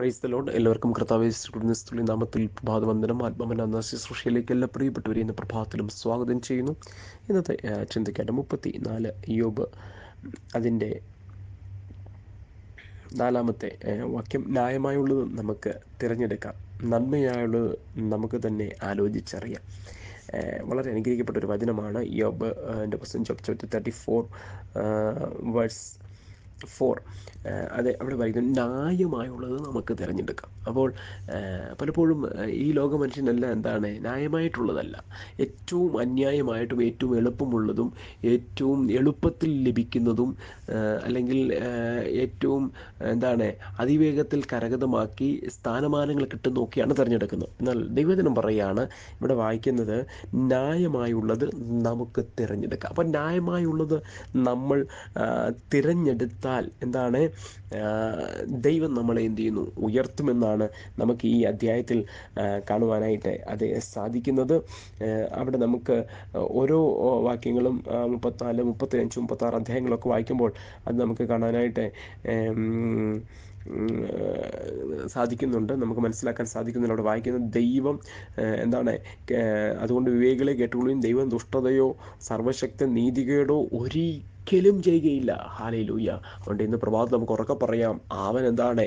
Price load എല്ലാവർക്കും കർത്താവേശ്വരി നാമത്തിൽ പ്രഭാതവന്ദനം. ആത്മവന എന്ന ശുശ്രൂഷയിലേക്ക് എല്ലാ പ്രിയപ്പെട്ടവരെ ഇന്ന് പ്രഭാതത്തിലും സ്വാഗതം ചെയ്യുന്നു. ഇന്നത്തെ ചിന്തിക്കേണ്ട മുപ്പത്തി നാല് യോബ് അതിന്റെ നാലാമത്തെ വാക്യം ന്യായമായുള്ളത് നമുക്ക് തിരഞ്ഞെടുക്കാം. നന്മയായുള്ളത് നമുക്ക് തന്നെ ആലോചിച്ചറിയാം. വളരെ അനുഗ്രഹിക്കപ്പെട്ട ഒരു വചനമാണ് യോബ് എന്റെ പുസ്തകം chapter thirty four verse four. അതെ അവിടെ പറയുന്നത് ന്യായമായുള്ളത് നമുക്ക് തിരഞ്ഞെടുക്കാം. അപ്പോൾ പലപ്പോഴും ഈ ലോക മനുഷ്യനെല്ലാം എന്താണ് ന്യായമായിട്ടുള്ളതല്ല. ഏറ്റവും അന്യായമായിട്ടും ഏറ്റവും എളുപ്പമുള്ളതും ഏറ്റവും എളുപ്പത്തിൽ ലഭിക്കുന്നതും അല്ലെങ്കിൽ ഏറ്റവും എന്താണ് അതിവേഗത്തിൽ കരഗതമാക്കി സ്ഥാനമാനങ്ങൾ കിട്ടുന്നൊക്കെയാണ് തിരഞ്ഞെടുക്കുന്നത്. എന്നാൽ ദൈവജനം പറയുകയാണ് ഇവിടെ വായിക്കുന്നത് ന്യായമായുള്ളത് നമുക്ക് തിരഞ്ഞെടുക്കാം. അപ്പം ന്യായമായുള്ളത് നമ്മൾ ആ, തിരഞ്ഞെടുത്താൽ എന്താണ് ദൈവം നമ്മളെ എന്ത് ചെയ്യുന്നു? ഉയർത്തുമെന്നാണ് നമുക്ക് ഈ അധ്യായത്തിൽ കാണുവാനായിട്ട് അത് സാധിക്കുന്നത്. അവിടെ നമുക്ക് ഓരോ വാക്യങ്ങളും മുപ്പത്തിനാല് മുപ്പത്തിയഞ്ച് മുപ്പത്തി ആറ് അധ്യായങ്ങളൊക്കെ വായിക്കുമ്പോൾ അത് നമുക്ക് കാണാനായിട്ട് സാധിക്കുന്നുണ്ട്. നമുക്ക് മനസ്സിലാക്കാൻ സാധിക്കുന്നുണ്ട് അവിടെ വായിക്കുന്നത് ദൈവം എന്താണ് അതുകൊണ്ട് വിവേകികളെ കേട്ടുകൊള്ളുകയും ദൈവം ദുഷ്ടതയോ സർവശക്ത നീതികേടോ ഒരിക്കലും ചെയ്യുകയില്ല. ഹാലേ ലൂയ്യ അതുകൊണ്ട് ഇന്ന് പ്രഭാതം നമുക്ക് ഉറക്കെ പറയാം. അവൻ എന്താണ്?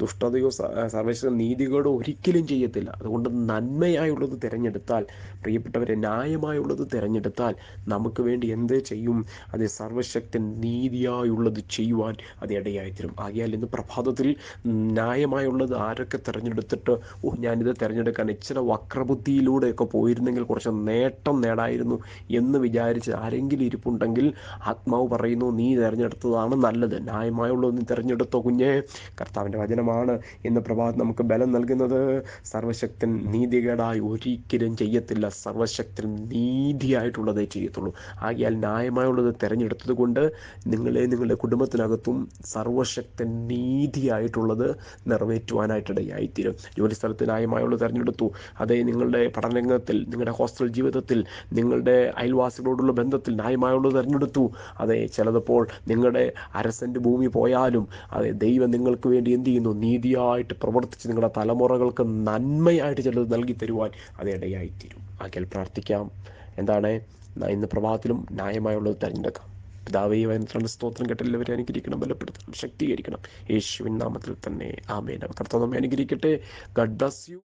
ദുഷ്ടതയോ സ- നീതികളോ ഒരിക്കലും ചെയ്യത്തില്ല. അതുകൊണ്ട് നന്മയായുള്ളത് തിരഞ്ഞെടുത്താൽ പ്രിയപ്പെട്ടവരെ ന്യായമായുള്ളത് തിരഞ്ഞെടുത്താൽ നമുക്ക് വേണ്ടി എന്ത് ചെയ്യും? അത് സർവശക്തൻ നീതിയായുള്ളത് ചെയ്യുവാൻ അത് ഇടയായിത്തരും. ആകിയാൽ ഇന്ന് പ്രഭാതത്തിൽ ന്യായമായുള്ളത് ആരൊക്കെ തിരഞ്ഞെടുത്തിട്ട് ഓ ഞാനിത് തിരഞ്ഞെടുക്കാൻ ഇച്ചിരി വക്രബുദ്ധിയിലൂടെയൊക്കെ പോയിരുന്നെങ്കിൽ കുറച്ച് നേട്ടം നേടായിരുന്നു എന്ന് വിചാരിച്ച് ആരെങ്കിലും ഇരിപ്പുണ്ടെങ്കിൽ ആത്മാവ് പറയുന്നു നീ തിരഞ്ഞെടുത്തതാണ് നല്ലത്. ന്യായമായുള്ളത് നീ തിരഞ്ഞെടുത്തോ കുഞ്ഞേ. കർത്താവിന്റെ വചനമാണ് ഇന്ന് പ്രഭാതം നമുക്ക് ബലം നൽകുന്നത്. സർവശക്തൻ നീതികേടായി ഒരിക്കലും ചെയ്യത്തില്ല. സർവശക്തൻ നീതിയായിട്ടുള്ളതേ ചെയ്യത്തുള്ളൂ. ആകിയാൽ ന്യായമായുള്ളത് തിരഞ്ഞെടുത്തത് കൊണ്ട് നിങ്ങളെ നിങ്ങളുടെ കുടുംബത്തിനകത്തും സർവശക്തൻ നീതിയായിട്ടുള്ളത് നിറവേറ്റുവാനായിട്ടിടയായിത്തീരും. ജോലി സ്ഥലത്ത് ന്യായമായുള്ളത് തിരഞ്ഞെടുത്തു. അതേ നിങ്ങളുടെ പഠനരംഗത്തിൽ നിങ്ങളുടെ ഹോസ്റ്റൽ ജീവിതത്തിൽ നിങ്ങളുടെ അയൽവാസികളോടുള്ള ബന്ധത്തിൽ ന്യായമായുള്ളത് തിരഞ്ഞെടുത്തു. അതെ ചിലതപ്പോൾ നിങ്ങളുടെ അരസന്റെ ഭൂമി പോയാലും അതെ ദൈവം നിങ്ങൾക്ക് വേണ്ടി എന്ത് ചെയ്യുന്നു? നീതിയായിട്ട് പ്രവർത്തിച്ച് നിങ്ങളുടെ തലമുറകൾക്ക് നന്മയായിട്ട് ചിലത് നൽകി തരുവാൻ അത് ആകെ പ്രാർത്ഥിക്കാം. എന്താണ്? ഇന്ന് പ്രഭാതത്തിലും ന്യായമായുള്ളത് തിരഞ്ഞെടുക്കാം. പിതാവേ വയനത്തിലുള്ള സ്തോത്രം കേട്ടെല്ലാവരെ അനുഗ്രഹിക്കണം ബലപ്പെടുത്തണം ശക്തീകരിക്കണം. യേശുവിൻ നാമത്തിൽ തന്നെ. ആമേനം കർത്താവ് നമ്മെ അനുഗ്രഹിക്കട്ടെ. ഗഡ് യു